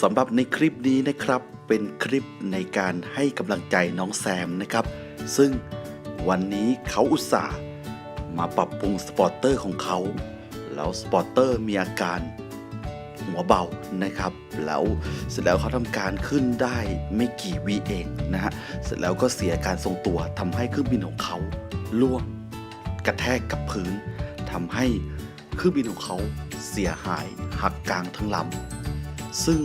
สำหรับในคลิปนี้นะครับ เป็นคลิปในการให้กำลังใจน้องแซมนะครับ ซึ่งวันนี้เขาอุตส่าห์มาปรับปรุงสปอร์เตอร์ของเขา แล้วสปอร์เตอร์มีอาการหัวเบานะครับ แล้วเสร็จแล้วเขาทำการขึ้นได้ไม่กี่วิเองนะฮะ เสร็จแล้วก็เสียการทรงตัวทำให้เครื่องบินของเขาล่วงกระแทกกับพื้นทำให้เครื่องบินของเขาเสียหายหักกลางทั้งลำ ซึ่ง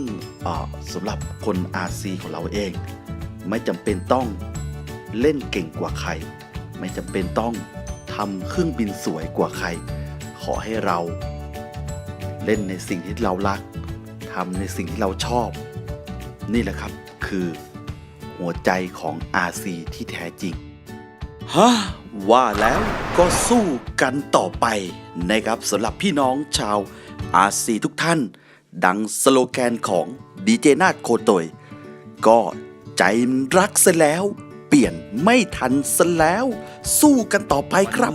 สำหรับคน RC ของเราเอง ไม่จำเป็นต้องเล่นเก่งกว่าใคร ไม่จำเป็นต้องทำเครื่องบินสวยกว่าใคร ขอให้เรา เล่นในสิ่งที่เรารักทำในสิ่งที่เราชอบ นี่แหละครับคือ หัวใจของ RC ที่แท้จริงฮะว่าแล้วก็สู้กันต่อไปนะครับสำหรับพี่น้องชาว RC ทุกท่าน ดังสโลแกนของดีเจนาดโคโตย ก็ใจรักซะแล้ว เปลี่ยนไม่ทันซะแล้ว สู้กันต่อไปครับ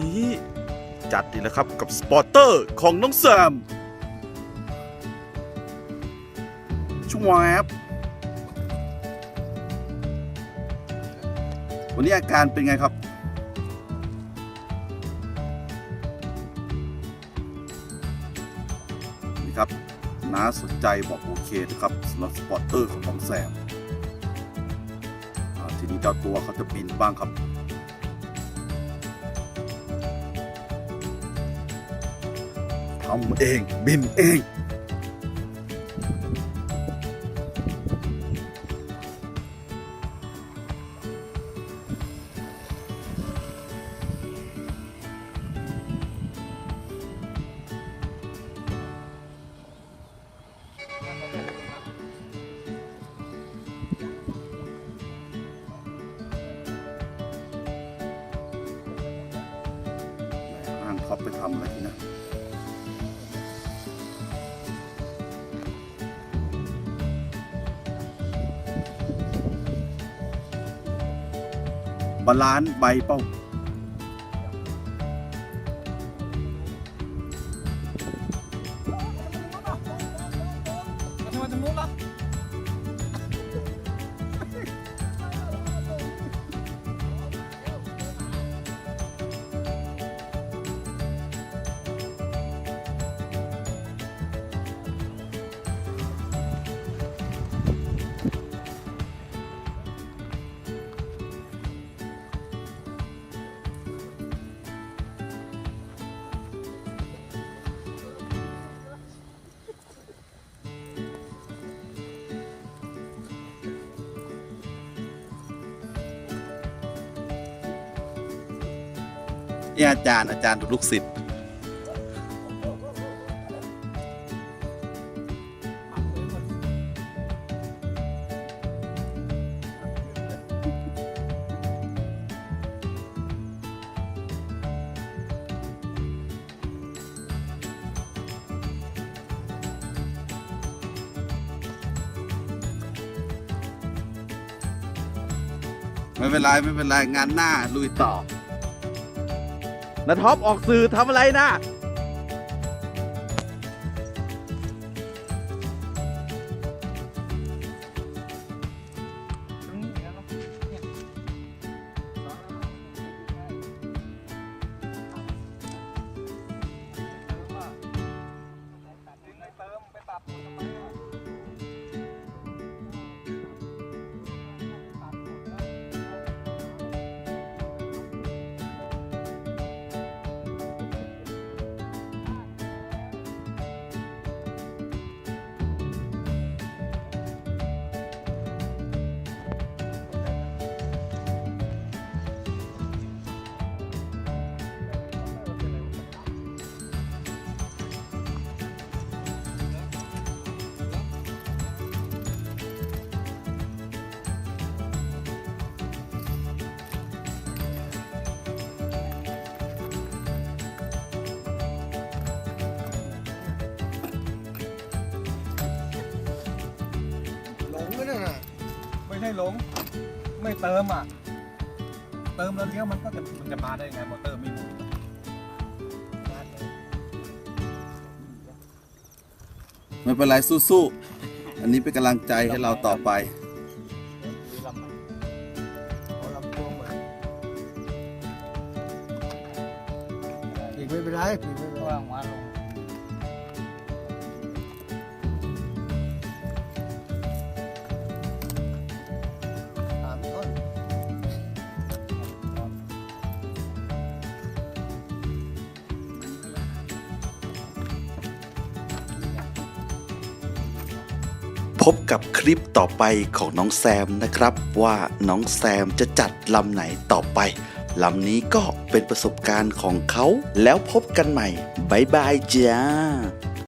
จัดดีแล้วครับกับสปอร์เตอร์ของน้องแซมช่วบวันนี้อาการเป็นไงครับ นี่ครับ น้าสนใจบอกโอเคนะครับสำหรับสปอร์เตอร์ของน้องแซมทีนี้เจ้าตัวเขาจะบินบ้างครับทำเองบินเอง เขาไปทำอะไรนั่นบาลานซ์ใบเป้านี่ อาจารย์อาจารย์ถูลูกศิษย์ไม่เป็นไรไม่เป็นไรงานหน้าลุยต่อ นาท็อปออกสื่อทำอะไรนะ หลง ไม่เติมอะ เติมแล้วเลี้ยวมันก็จะมันจะมาได้ไงมอเตอร์ไม่หมุนไม่เป็นไรสู้ๆเออันนี้เป็นกำลังใจให้เราต่อไปเอาลำตัวมาปีกไม่เป็นไรปีกไม่เป็นไร ว่างมาลง พบกับคลิปต่อไปของน้องแซมนะครับ ว่าน้องแซมจะจัดลำไหนต่อไปลำนี้ก็เป็นประสบการณ์ของเขา แล้วพบกันใหม่ บ๊ายบายจ้า